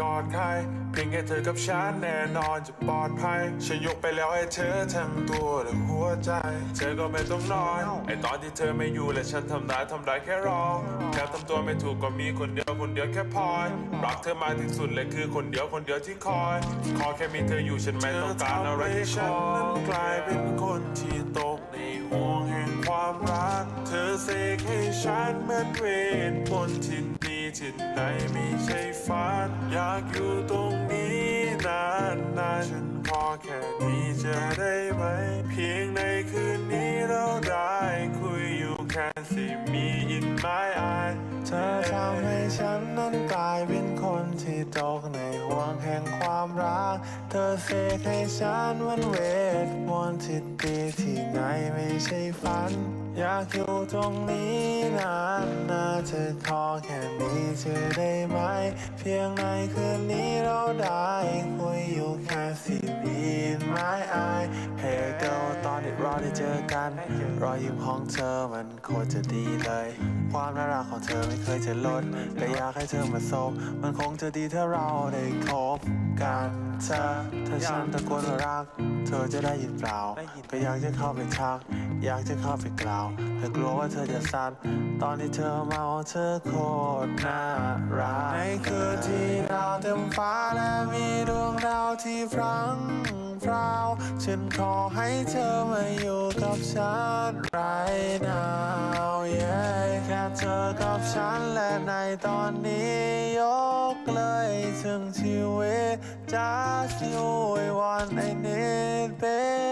กอดใครเพียงแค่เธอกับฉันแน่นอนจะปลอดภัยฉันยกไปแล้วให้เธอทั้งตัวและหัวใจ เธอก็ไม่ต้องนอนไอตอนที่เธอไม่อยู่และฉันทำได้ทำได้แค่รอแค่ทำตัวไม่ถูกก็มีคนเดียวคนเดียวแค่พอรักเธอมากที่สุดเลยคือคนเดียวคนเดียวที่คอย ขอแค่มีเธออยู่ฉันไม่ต้องการอะไรที่คอยนั้นกลายเป็นคนที่ตกในห่วงแห่งความรัก เธอเสกให้ฉันเหมือนเวทมนต์ที่ดี ที่ไหนไม่ใช่ฝัน อยากอยู่ตรงนี้นานนานฉันขอแค่นี้จะได้ไหม เพียงในคืนนี้เราได้คุยอยู่แค่สิมีอินไม้อายเธอทำให้ฉันนั้นกลายเป็นคนที่ตกในห่วงแห่งความรัก เธอเสกให้ฉันเหมันเวทมนต์ที่ดีที่ไหนไม่ใช่ฝัน อยากอยู่ตรงนี้นานนาเธอขอแค่นี้เธอได้ไหม เพียงในคืนนี้เราได้ เราได้เจอกัน รอยยิ้มของเธอมันโคตรจะดีเลย ความน่ารักของเธอไม่เคยจะลดก็อยากให้เธอมาซบมันคงจะดีถ้าเราได้คบกันเธอถ้าฉันตะโกนว่ารัก เธอจะได้ยินเปล่าก็อยากจะเข้าไปทัก อยากจะเข้าไปกล่าวแต่กลัวว่าเธอจะสั่นตอนที่เธอเมาเธอโคตรน่ารักในคืนที่ดาวเต็มฟ้าและมีดวงดาวที่พรังพราว ฉันขอให้เธอมาอยู่กับฉัน right now yeah แค่เธอกับฉันและในตอนนี้ยกเลยถึงชีวิต just you I want I need baby